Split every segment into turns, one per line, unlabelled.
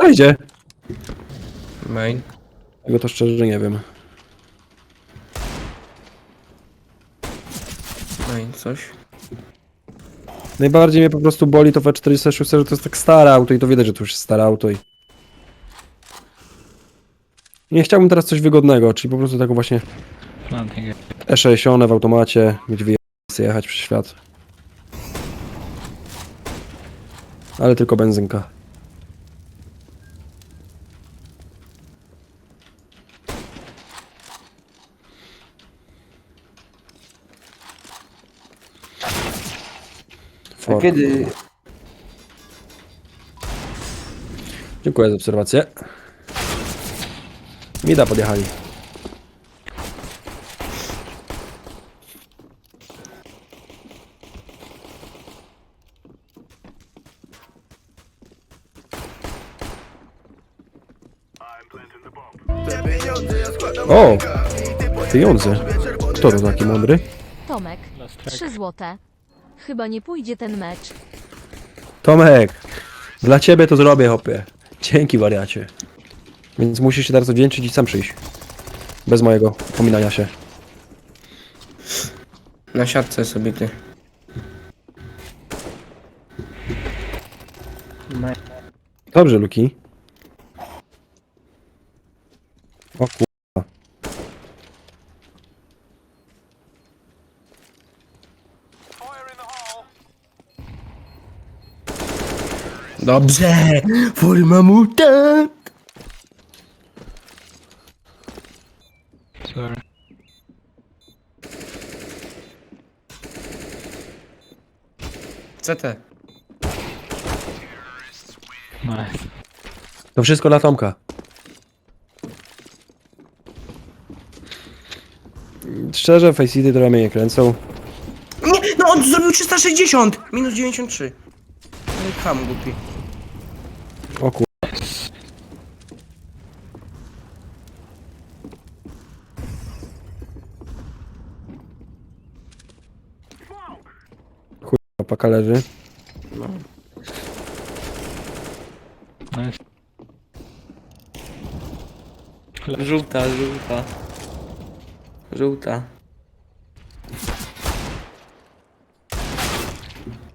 wejdzie?
Main.
Tego to szczerze nie wiem.
Main, coś.
Najbardziej mnie po prostu boli to w 46, że to jest tak stare auto i to widać, że to już jest stare auto i... Nie chciałbym teraz coś wygodnego, czyli po prostu taką właśnie
Planting.
E60 w automacie, mieć wyjechać jechać przez świat. Ale tylko benzynka.
A
Ford.
kiedy...
Dziękuję za obserwację. Mida podjechali. O! Pieniądze. Kto to taki mądry?
Tomek,
Last track.
3 złote. Chyba nie pójdzie ten mecz.
Tomek! Dla ciebie to zrobię, hopie. Dzięki, wariacie. Więc musisz się teraz odwdzięczyć i sam przyjść. Bez mojego pominania się.
Na siatce sobie ty.
Dobrze, Luki. O kurwa.
Dobrze! Forma mutant!
Sorry.
CT.
Nice.
To wszystko dla Tomka. Szczerze, Faceity trochę mnie nie kręcą.
Nie, no on zrobił 360! Minus 93. No i ham głupi.
O kur... Chuj, paka leży.
Nice.
Żółta, żółta. Żółta.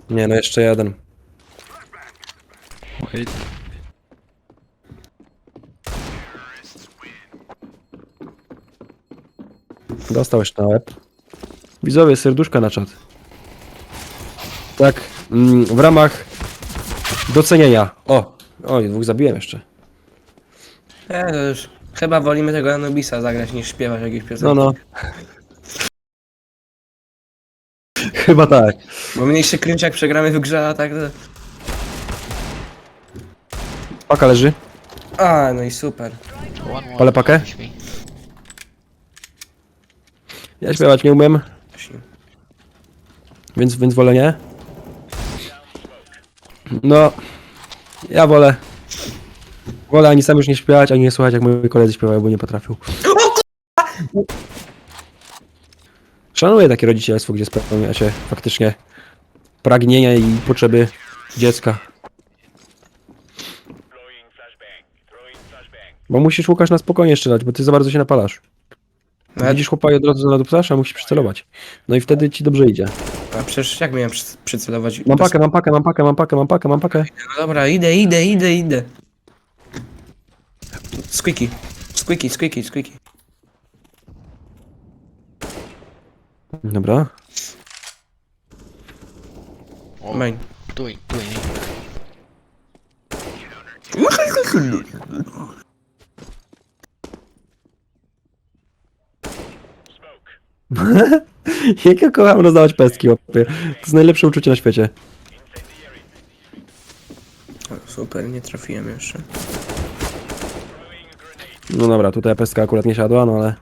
Nie, no jeszcze jeden.
Wait.
Dostał jeszcze na łeb. Widzowie, serduszka na czat. Tak, mm, w ramach docenienia. O, oj, dwóch zabiłem jeszcze.
E, to już. Chyba wolimy tego Anubisa zagrać niż śpiewać jakieś piosenki.
No, no. Chyba tak.
Bo mniej się kręci jak przegramy w grze, a tak to...
Paka leży.
A, no i super.
Palę pakę. Ja śpiewać nie umiem, więc, więc wolę nie. No, ja wolę. Wolę ani sam już nie śpiewać, ani nie słuchać jak moi koledzy śpiewają, bo nie potrafią. Szanuję takie rodzicielstwo, gdzie spełnia się faktycznie pragnienia i potrzeby dziecka. Bo musisz Łukasz na spokojnie strzelać, bo ty za bardzo się napalasz.
No,
Widzisz chłopa i od razu nadupsasz, a musisz przycelować. No i wtedy ci dobrze idzie.
a przecież jak miałem przy, przycelować?
Mam pakę, mam pakę, mam pakę, mam pakę, mam pakę, mam pakę.
No dobra, idę, idę, idę, idę. Squeaky. Squeaky, squeaky, squeaky.
Dobra.
Main.
Doing, doing.
Jak ja kocham rozdawać pestki, łapie. To jest najlepsze uczucie na świecie.
O, super, nie trafiłem jeszcze.
No dobra, tutaj pestka akurat nie siadła, no ale...